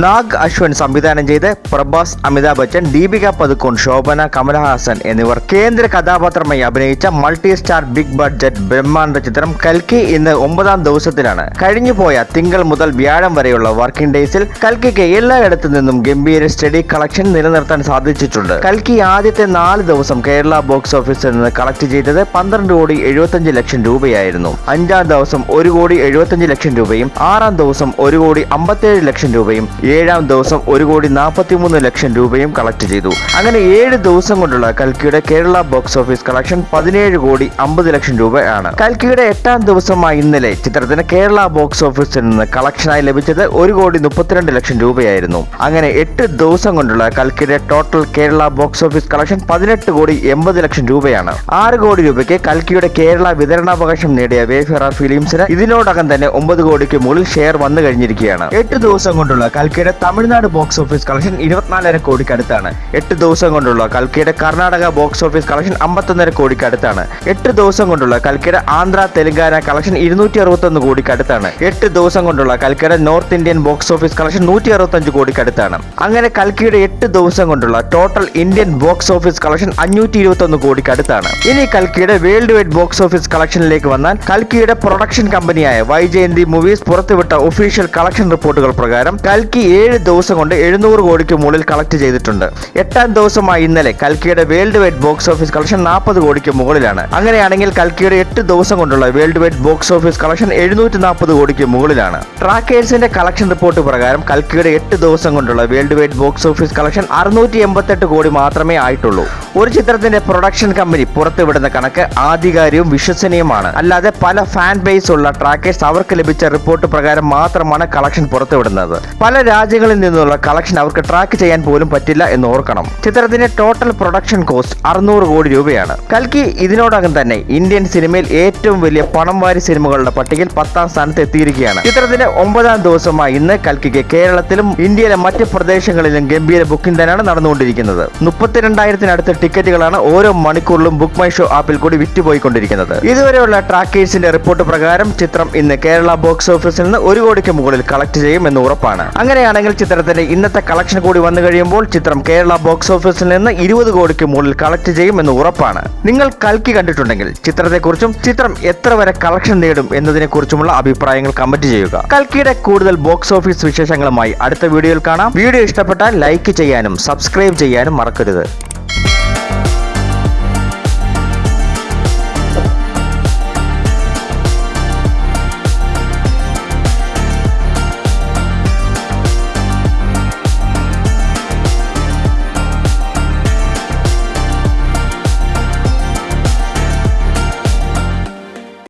നാഗ് അശ്വൻ സംവിധാനം ചെയ്ത് പ്രഭാസ് അമിതാഭ് ബച്ചൻ ദീപിക പതുക്കോൺ ശോഭന കമലഹാസൻ എന്നിവർ കേന്ദ്ര കഥാപാത്രമായി അഭിനയിച്ച മൾട്ടി സ്റ്റാർ ബിഗ് ബഡ്ജറ്റ് ബ്രഹ്മാണ്ഡ ചിത്രം കൽക്കി ഇന്ന് ഒമ്പതാം ദിവസത്തിലാണ്. കഴിഞ്ഞുപോയ തിങ്കൾ മുതൽ വ്യാഴം വരെയുള്ള വർക്കിംഗ് ഡേയ്സിൽ കൽക്കിക്ക് എല്ലായിടത്തു നിന്നും ഗംഭീര സ്റ്റഡി കളക്ഷൻ നിലനിർത്താൻ സാധിച്ചിട്ടുണ്ട്. കൽക്കി ആദ്യത്തെ നാല് ദിവസം കേരള ബോക്സ് ഓഫീസിൽ നിന്ന് കളക്ട് ചെയ്തത് പന്ത്രണ്ട് കോടി എഴുപത്തഞ്ച് ലക്ഷം രൂപയായിരുന്നു. അഞ്ചാം ദിവസം ഒരു കോടി എഴുപത്തഞ്ച് ലക്ഷം രൂപയും ആറാം ദിവസം ഒരു കോടി അമ്പത്തേഴ് ലക്ഷം രൂപയും ഏഴാം ദിവസം ഒരു കോടി നാൽപ്പത്തിമൂന്ന് ലക്ഷം രൂപയും കളക്ട് ചെയ്തു. അങ്ങനെ ഏഴ് ദിവസം കൊണ്ടുള്ള കൽക്കിയുടെ കേരള ബോക്സ് ഓഫീസ് കളക്ഷൻ പതിനേഴ് കോടി അമ്പത് ലക്ഷം രൂപയാണ്. കൽക്കിയുടെ എട്ടാം ദിവസമായ ഇന്നലെ ചിത്രത്തിന് കേരള ബോക്സ് ഓഫീസിൽ നിന്ന് കളക്ഷനായി ലഭിച്ചത് ഒരു കോടി മുപ്പത്തിരണ്ട് ലക്ഷം രൂപയായിരുന്നു. അങ്ങനെ എട്ട് ദിവസം കൊണ്ടുള്ള കൽക്കിയുടെ total Kerala box office collection പതിനെട്ട് കോടി എൺപത് ലക്ഷം രൂപയാണ്. ആറ് കോടി രൂപയ്ക്ക് കൽക്കിയുടെ കേരള വിതരണാവകാശം നേടിയ വേഫെറ ഫിലിംസിന് ഇതിനോടകം തന്നെ ഒമ്പത് കോടിക്ക് മുകളിൽ ഷെയർ വന്നു കഴിഞ്ഞിരിക്കുകയാണ്. എട്ട് ദിവസം കൊണ്ടുള്ള കൽക്കിയുടെ തമിഴ്നാട് ബോക്സ് ഓഫീസ് കളക്ഷൻ ഇരുപത്തിനാലര കോടിക്ക് അടുത്താണ് എട്ട് ദിവസം കൊണ്ടുള്ള കൽക്കിയുടെ കർണാടക ബോക്സ് ഓഫീസ് കളക്ഷൻ അമ്പത്തൊന്നര കോടിക്ക് അടുത്താണ് എട്ട് ദിവസം കൊണ്ടുള്ള കൽക്കിയുടെ ആന്ധ്ര തെലങ്കാന കളക്ഷൻ ഇരുന്നൂറ്റി അറുപത്തൊന്ന് കോടിക്ക് അടുത്താണ് എട്ട് ദിവസം കൊണ്ടുള്ള കൽക്കിയുടെ north Indian box office collection നൂറ്റി അറുപത്തഞ്ച് കോടിക്ക് അടുത്താണ് അങ്ങനെ കൽക്കിയുടെ എട്ട് ദിവസം കൊണ്ടുള്ള total Indian box office collection അഞ്ഞൂറ്റി ഇരുപത്തൊന്ന് കോടിക്ക് അടുത്താണ് ഇനി കൽക്കിയുടെ വേൾഡ് വൈഡ് ബോക്സ് ഓഫീസ് കളക്ഷനിലേക്ക് വന്നാൽ കൽക്കിയുടെ പ്രൊഡക്ഷൻ കമ്പനിയായ വൈജയന്തി മൂവീസ് പുറത്തുവിട്ട ഒഫീഷ്യൽ കളക്ഷൻ റിപ്പോർട്ടുകൾ പ്രകാരം കൽക്കി ഏഴ് ദിവസം കൊണ്ട് എഴുന്നൂറ് കോടിക്ക് മുകളിൽ കളക്ട് ചെയ്തിട്ടുണ്ട്. എട്ടാം ദിവസമായി ഇന്നലെ കൽക്കിയുടെ world wide box office collection നാൽപ്പത് കോടിക്ക് മുകളിലാണ്. അങ്ങനെയാണെങ്കിൽ കൽക്കിയുടെ എട്ട് ദിവസം കൊണ്ടുള്ള world wide box office collection എഴുന്നൂറ്റി നാൽപ്പത് കോടിക്ക് മുകളിലാണ്. ട്രാക്കേഴ്സിന്റെ കളക്ഷൻ റിപ്പോർട്ട് പ്രകാരം കൽക്കിയുടെ എട്ട് ദിവസം കൊണ്ടുള്ള world wide box office collection അറുന്നൂറ്റി എൺപത്തെട്ട് കോടി മാത്രമേ ആയിട്ടുള്ളൂ. ഒരു ചിത്രത്തിന്റെ പ്രൊഡക്ഷൻ കമ്പനി പുറത്തുവിടുന്ന കണക്ക് ആധികാരികവും വിശ്വസനീയമാണ് അല്ലാതെ പല ഫാൻ ബേസ് ഉള്ള ട്രാക്കേഴ്സ് അവർക്ക് ലഭിച്ച റിപ്പോർട്ട് പ്രകാരം മാത്രമാണ് കളക്ഷൻ പുറത്തുവിടുന്നത്. പല രാജ്യങ്ങളിൽ നിന്നുള്ള കളക്ഷൻ അവർക്ക് ട്രാക്ക് ചെയ്യാൻ പോലും പറ്റില്ല എന്ന് ഓർക്കണം. ചിത്രത്തിന്റെ ടോട്ടൽ പ്രൊഡക്ഷൻ കോസ്റ്റ് അറുന്നൂറ് കോടി രൂപയാണ്. കൽക്കി ഇതിനോടകം തന്നെ ഇന്ത്യൻ സിനിമയിൽ ഏറ്റവും വലിയ പണം വാരി സിനിമകളുടെ പട്ടികയിൽ പത്താം സ്ഥാനത്ത് എത്തിയിരിക്കുകയാണ്. ചിത്രത്തിന്റെ ഒമ്പതാം ദിവസമായി ഇന്ന് കൽക്കിക്ക് കേരളത്തിലും ഇന്ത്യയിലെ മറ്റ് പ്രദേശങ്ങളിലും ഗംഭീര ബുക്കിംഗ് തന്നെയാണ് നടന്നുകൊണ്ടിരിക്കുന്നത്. മുപ്പത്തിരണ്ടായിരത്തിനടുത്ത് ടിക്കറ്റുകളാണ് ഓരോ മണിക്കൂറിലും ബുക്ക് മൈ ഷോ ആപ്പിൽ കൂടി വിറ്റുപോയിക്കൊണ്ടിരിക്കുന്നത്. ഇതുവരെയുള്ള ട്രാക്കേഴ്സിന്റെ റിപ്പോർട്ട് പ്രകാരം ചിത്രം ഇന്ന് കേരള ബോക്സ് ഓഫീസിൽ നിന്ന് ഒരു കോടിക്ക് മുകളിൽ കളക്ട് ചെയ്യും എന്ന് ഉറപ്പാണ്. അങ്ങനെയാണെങ്കിൽ ചിത്രത്തിന്റെ ഇന്നത്തെ കളക്ഷൻ കൂടി വന്നു കഴിയുമ്പോൾ ചിത്രം കേരള ബോക്സ് ഓഫീസിൽ നിന്ന് ഇരുപത് കോടിക്ക് മുകളിൽ കളക്ട് ചെയ്യും എന്ന് ഉറപ്പാണ്. നിങ്ങൾ കൽക്കി കണ്ടിട്ടുണ്ടെങ്കിൽ ചിത്രത്തെക്കുറിച്ചും ചിത്രം എത്ര വരെ കളക്ഷൻ നേടും എന്നതിനെക്കുറിച്ചുമുള്ള അഭിപ്രായങ്ങൾ കമന്റ് ചെയ്യുക. കൽക്കിയുടെ കൂടുതൽ ബോക്സ് ഓഫീസ് വിശേഷങ്ങളുമായി അടുത്ത വീഡിയോയിൽ കാണാം. വീഡിയോ ഇഷ്ടപ്പെട്ടാൽ ലൈക്ക് ചെയ്യാനും സബ്സ്ക്രൈബ് ചെയ്യാനും മറക്കരുത്.